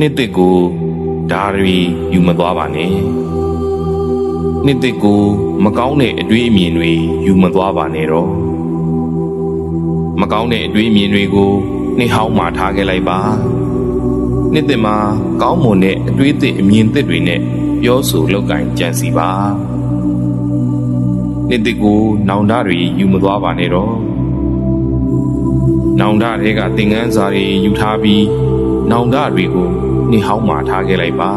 နှစ်သက်ကိုဓာရီယူမသွားပါနဲ့နှစ်သက်ကိုမကောင်းတဲ့အတွေးအမြင်တွေယူမသွားပါနဲ့တော့မကောင်းတဲ့အတွေးအမြင်တွေကိုနှစ်ဟောင်းမှထားခဲ့လိုက်ပါနှစ်သက်မှာကောင်းမွန်တဲ့အတွေးသစ်အမြင်သစ်တွေနဲ့ပြောဆိုလောက်ကင်ကြံစီပါနှစ်သက်ကိုနောင်တတွေယူမသွားပါနဲ့တော့နောင်တတွေကသင်ငန်းစာတွေယူထားပြီး နောင်တတွေကိုနှိဟောင်းမှထားခဲ့လိုက်ပါ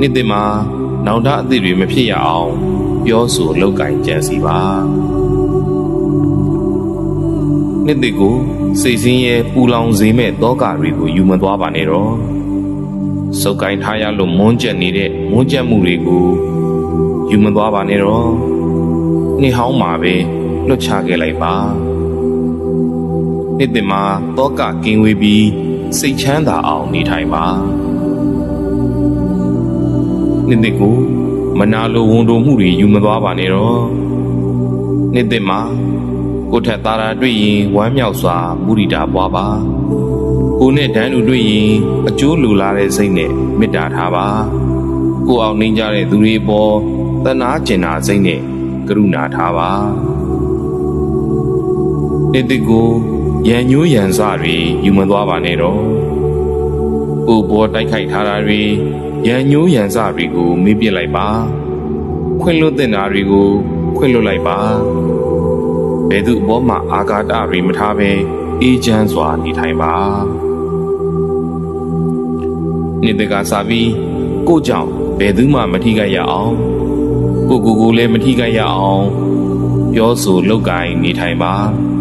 နှစ်သစ်မှာနောင်တအသစ်တွေမဖြစ်ရအောင် ပြောဆိုလောက်ကင်ကြံစီပါနှစ်သစ်ကိုစိတ်ဆင်းရဲပူလောင်စေမဲ့တောကတွေကိုယူမသွားပါနဲ့တော့စုပ်ကိုင်ထားရလို့မွန်းကျက်နေတဲ့မွန်းကျက်မှုတွေကိုယူမသွားပါနဲ့တော့နှိဟောင်းမှာပဲလွတ်ချခဲ့လိုက်ပါ နှစ်တင်မှာတောကကင်းဝေးပြီးစိတ်ချမ်းသာအောင်နေထိုင်ပါနှစ်တင်ကိုမနာလိုဝန်တိုမှုတွေယူမသွားပါနဲ့တော့နှစ်တင်မှာကိုယ်ထက်သားတာတွေ့ရင်ဝမ်းမြောက်စွာမုရိတာပွားပါကိုယ်နဲ့တန်းတူတွေ့ရင်အကျိုးလူလာတဲ့စိတ်နဲ့မေတ္တာထားပါကိုယ်အောင်နှင်းကြတဲ့သူတွေပေါ်တနာကျင်နာစိတ်နဲ့ကရုဏာထားပါနှစ်တင်ကို ရန်ညိုးရန်စတွေယူမသွားပါနဲ့တော့။ကိုဘောတိုက်ခိုက်ထားတာတွေရန်ညိုးရန်စတွေကိုမေ့ပြစ်လိုက်ပါ။ခွင့်လွတ်တဲ့နာတွေကိုခွင့်လွတ်လိုက်ပါ။ဘယ်သူအပေါ်မှာအာဃာတတွေမထားဘဲအေးချမ်းစွာနေထိုင်ပါ။နေ့တကစားပြီးကိုကြောင့်ဘယ်သူမှမထိခိုက်ရအောင်။ကိုကိုကိုလည်းမထိခိုက်ရအောင်ပြောဆိုလုပ်ကိုင်နေထိုင်ပါ။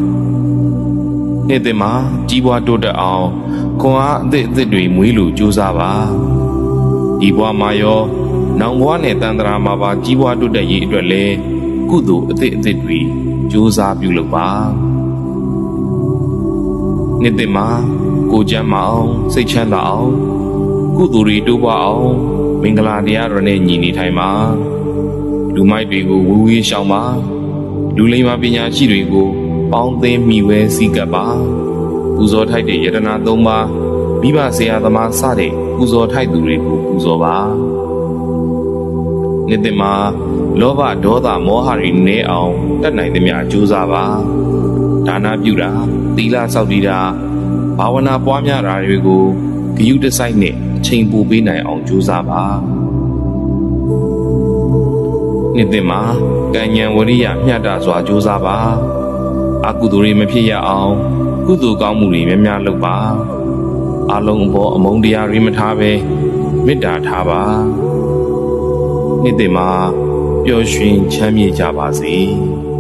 နေ့တင်မှာကြီးပွားတိုးတက်အောင်ခွန်အားအသစ်အသစ်တွေမွေးလို့ကြိုးစားပါဒီဘဝမှာရောနောင်ဘဝနဲ့တန်တရာမှာပါကြီးပွားတိုးတက်ရေးအတွက်လဲကုသိုလ်အသစ်အသစ်တွေကြိုးစားပြုလုပ်ပါနေ့တင်မှာကိုကျမ်းမအောင်စိတ်ချမ်းသာအောင်ကုသိုလ်တွေတိုးပွားအောင်မင်္ဂလာတရားတော်နဲ့ညီနေထိုင်ပါလူမိုက်တွေကိုဝူဝေးရှောင်ပါလူလိမ္မာပညာရှိတွေကို ပေါင်းသိမ်းမိဝဲစည်းကပ်ပါပူဇော်ထိုက်တဲ့ယတနာ၃ပါးမိဘဆရာသမားစတဲ့ပူဇော်ထိုက်သူတွေကိုပူဇော်ပါနေ့တင်မှာလောဘဒေါသမောဟတွေနည်းအောင်တတ်နိုင်သမျှကြိုးစားပါဒါနပြုတာသီလစောင့်တည်တာဘာဝနာပွားများတာတွေကိုဂယုတစိုက်နဲ့အချိန်ပိုပေးနိုင်အောင်ကြိုးစားပါနေ့တင်မှာကံဉဏ်ဝရိယမျှတစွာကြိုးစားပါ အကုသိုလ်တွေမဖြစ်ရအောင်ကုသိုလ်ကောင်းမှုတွေများများလုပ်ပါအလုံးအပေါ်အမုန်းတရားတွေမထားဘဲမေတ္တာထားပါနေ့တင်မှာပျော်ရွှင်ချမ်းမြေ့ကြပါစေ။